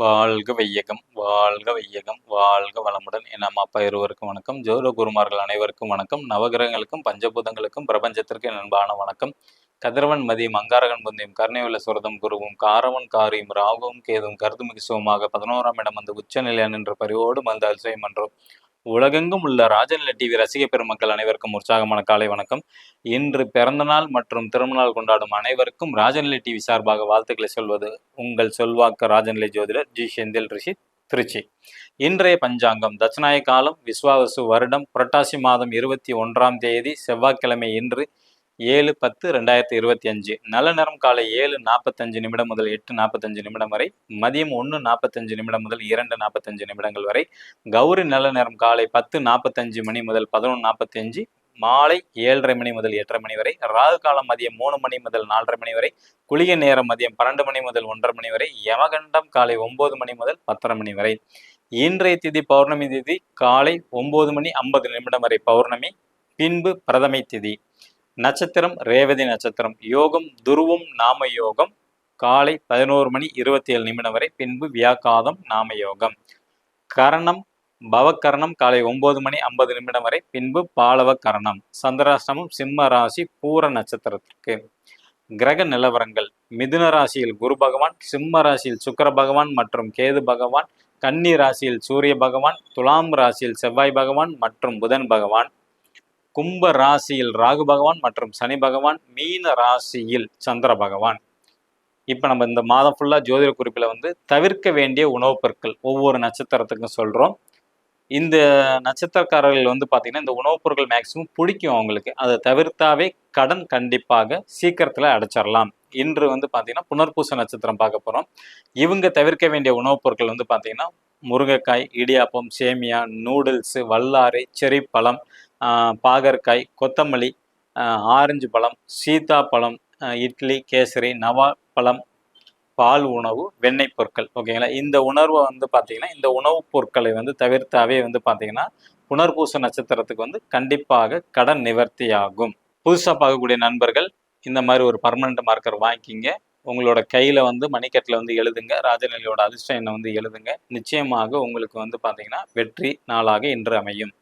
வாழ்க வையகம் வாழ்க வையகம் வாழ்க வளமுடன். என் அம்மா அப்பா இருவருக்கும் வணக்கம். ஜோர குருமார்கள் அனைவருக்கும் வணக்கம். நவகிரகங்களுக்கும் பஞ்சபூதங்களுக்கும் பிரபஞ்சத்திற்கு நண்பான வணக்கம். கதிரவன் மதியம் அங்காரகன் புந்தியும் கருணையுள்ள சுரதம் குருவும் காரவன் காரியும் ராகுவும் கேதும் கருதுமிகு சுகமாக பதினோராம் இடம் வந்து உச்சநிலையான் என்ற பரிவோடு மந்த அல்சயம் என்றோம் உலகெங்கும் உள்ள ராஜநிலை டிவி ரசிக பெருமக்கள் அனைவருக்கும் உற்சாகமான காலை வணக்கம். இன்று பிறந்தநாள் மற்றும் திருமணநாள் கொண்டாடும் அனைவருக்கும் ராஜநிலை டிவி சார்பாக வாழ்த்துக்களை சொல்வது உங்கள் சொல்வாக்க ராஜநிலை ஜோதிடர் ஜி. செந்தில் ரிஷி திருச்சி. இன்றைய பஞ்சாங்கம் தட்சநாய காலம் விஸ்வாவசு வருடம் புரட்டாசி மாதம் இருபத்தி ஒன்றாம் தேதி செவ்வாய்க்கிழமை இன்று ஏழு பத்து ரெண்டாயிரத்தி இருபத்தி அஞ்சு. நல்ல நேரம் காலை ஏழு நாற்பத்தஞ்சு நிமிடம் முதல் எட்டு நாற்பத்தஞ்சு நிமிடம் வரை மதியம் ஒன்று நாற்பத்தஞ்சு நிமிடம் முதல் இரண்டு நாற்பத்தஞ்சு நிமிடங்கள் வரை கௌரி நல்ல நேரம் காலை பத்து நாற்பத்தஞ்சு மணி முதல் பதினொன்று நாற்பத்தஞ்சு மாலை ஏழரை மணி முதல் எட்டரை மணி வரை ராகு காலம் மதியம் மூணு மணி முதல் நாலரை மணி வரை குளிய நேரம் மதியம் பன்னெண்டு மணி முதல் ஒன்றரை மணி வரை யமகண்டம் காலை ஒன்பது மணி முதல் பத்தரை மணி வரை. இன்றைய திதி பௌர்ணமி திதி காலை ஒன்பது மணி ஐம்பது நிமிடம் வரை பௌர்ணமி பின்பு பிரதமை திதி. நட்சத்திரம் ரேவதி நட்சத்திரம் யோகம் துருவம் நாம யோகம் காலை பதினோரு மணி இருபத்தி ஏழு நிமிடம் வரை பின்பு வியாக்காதம் நாம யோகம். கரணம் பவக்கரணம் காலை ஒன்பது மணி ஐம்பது நிமிடம் வரை பின்பு பாலவ கரணம் சந்திராஷ்டமம் சிம்ம ராசி பூர நட்சத்திரத்திற்கு. கிரக நிலவரங்கள் மிதுன ராசியில் குரு பகவான் சிம்ம ராசியில் சுக்கர பகவான் மற்றும் கேது பகவான் கன்னி ராசியில் சூரிய பகவான் துலாம் ராசியில் செவ்வாய் பகவான் மற்றும் புதன் பகவான். கும்ப ராசியில் ராகு பகவான் மற்றும் சனி பகவான் மீன ராசியில் சந்திர பகவான். இப்போ நம்ம இந்த மாதம் ஃபுல்லாக ஜோதிட குறிப்பில் வந்து தவிர்க்க வேண்டிய உணவுப் பொருட்கள் ஒவ்வொரு நட்சத்திரத்துக்கும் சொல்கிறோம் இந்த நட்சத்திரக்காரர்கள் வந்து பார்த்திங்கன்னா இந்த உணவுப் பொருட்கள் மேக்சிமம் பிடிக்கும் அவங்களுக்கு. அதை தவிர்த்தாவே கடன் கண்டிப்பாக சீக்கிரத்தில் அடைச்சிடலாம் இன்று வந்து பார்த்திங்கன்னா புனர்பூச நட்சத்திரம் பார்க்க போகிறோம் இவங்க தவிர்க்க வேண்டிய உணவுப் பொருட்கள் வந்து பார்த்திங்கன்னா முருங்கைக்காய் இடியாப்பம் சேமியா நூடுல்ஸு வல்லாரை செரி பழம் பாகற்காய் கொத்தமல்லி ஆரஞ்சு பழம் சீதா பழம் இட்லி கேசரி நவா பழம் பால் உணவு வெண்ணெய் பொருட்கள். ஓகேங்களா இந்த உணர்வை வந்து பார்த்தீங்கன்னா இந்த உணவுப் பொருட்களை வந்து தவிர்த்தாவே வந்து பார்த்தீங்கன்னா புனர்பூச நட்சத்திரத்துக்கு வந்து கண்டிப்பாக கடன் நிவர்த்தி ஆகும் புதுசாக பார்க்கக்கூடிய நண்பர்கள் இந்த மாதிரி ஒரு பர்மனண்ட் மார்க்கர் வாங்கிக்கிங்க. உங்களோட கையில் வந்து மணிக்கட்டில் வந்து எழுதுங்க. ராஜநிலையோட அதிர்ஷ்ட என்னை வந்து எழுதுங்க. நிச்சயமாக உங்களுக்கு வந்து பார்த்தீங்கன்னா வெற்றி நாளாக இன்று அமையும்.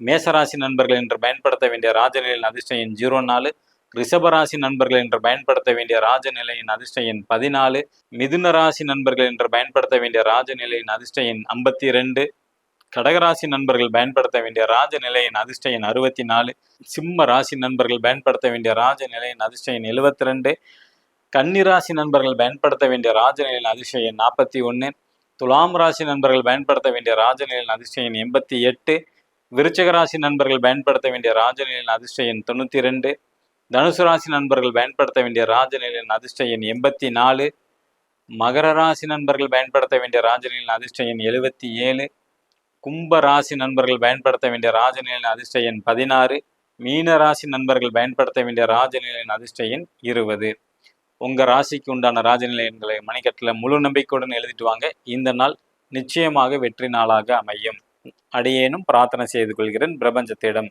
மேசராசி நண்பர்கள் என்று பயன்படுத்த வேண்டிய ராஜநிலையின் அதிர்ஷ்ட எண் ஜீரோ நாலு. ரிஷபராசி நண்பர்கள் என்று பயன்படுத்த வேண்டிய ராஜநிலையின் அதிர்ஷ்ட எண் பதினாலு. மிதுன ராசி நண்பர்கள் என்று பயன்படுத்த வேண்டிய ராஜநிலையின் அதிர்ஷ்ட எண் ஐம்பத்தி ரெண்டு கடகராசி நண்பர்கள் பயன்படுத்த வேண்டிய ராஜநிலையின் அதிர்ஷ்ட எண் அறுபத்தி நாலு சிம்ம ராசி நண்பர்கள் பயன்படுத்த வேண்டிய ராஜநிலையின் அதிர்ஷ்ட எண் எழுபத்தி ரெண்டு கன்னிராசி நண்பர்கள் பயன்படுத்த வேண்டிய ராஜநிலையின் அதிர்ஷ்ட எண் நாற்பத்தி ஒன்று துலாம் ராசி நண்பர்கள் பயன்படுத்த வேண்டிய ராஜநிலையின் அதிர்ஷ்ட எண் எண்பத்தி எட்டு. விருச்சக ராசி நண்பர்கள் பயன்படுத்த வேண்டிய ராஜநிலையின் அதிர்ஷ்ட எண் தொண்ணூற்றி ரெண்டு. தனுசு ராசி நண்பர்கள் பயன்படுத்த வேண்டிய ராஜநிலையின் அதிர்ஷ்ட எண் எண்பத்தி நாலு. மகர ராசி நண்பர்கள் பயன்படுத்த வேண்டிய ராஜநிலையின் அதிர்ஷ்ட எண் எழுபத்தி ஏழு. கும்ப ராசி நண்பர்கள் பயன்படுத்த வேண்டிய ராஜநிலையின் அதிர்ஷ்ட எண் பதினாறு. மீன ராசி நண்பர்கள் பயன்படுத்த வேண்டிய ராஜநிலையின் அதிர்ஷ்ட எண் இருபது. உங்கள் ராசிக்கு உண்டான ராஜநிலை எண்களை மணிக்கட்டில் முழு நம்பிக்கையுடன் எழுதிட்டு வாங்க. இந்த நாள் நிச்சயமாக வெற்றி நாளாக அமையும். அடியேனும் பிரார்த்தனை செய்து கொள்கிறேன். பிரபஞ்சத்திடம்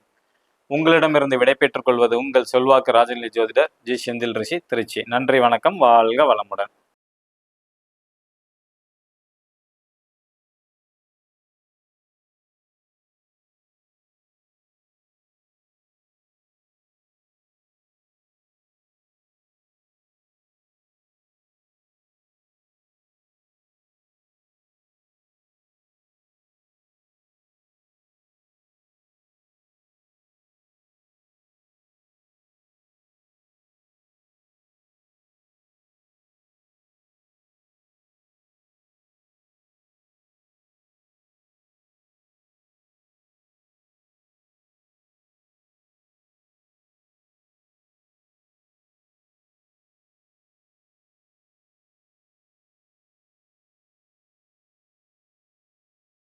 உங்களிடமிருந்து விடைபெற்றுக் கொள்வது உங்கள் செல்வாக்கு ராஜநிலை ஜோதிடர் ஜி. செந்தில் ரிஷி திருச்சி. நன்றி வணக்கம். வாழ்க வளமுடன்.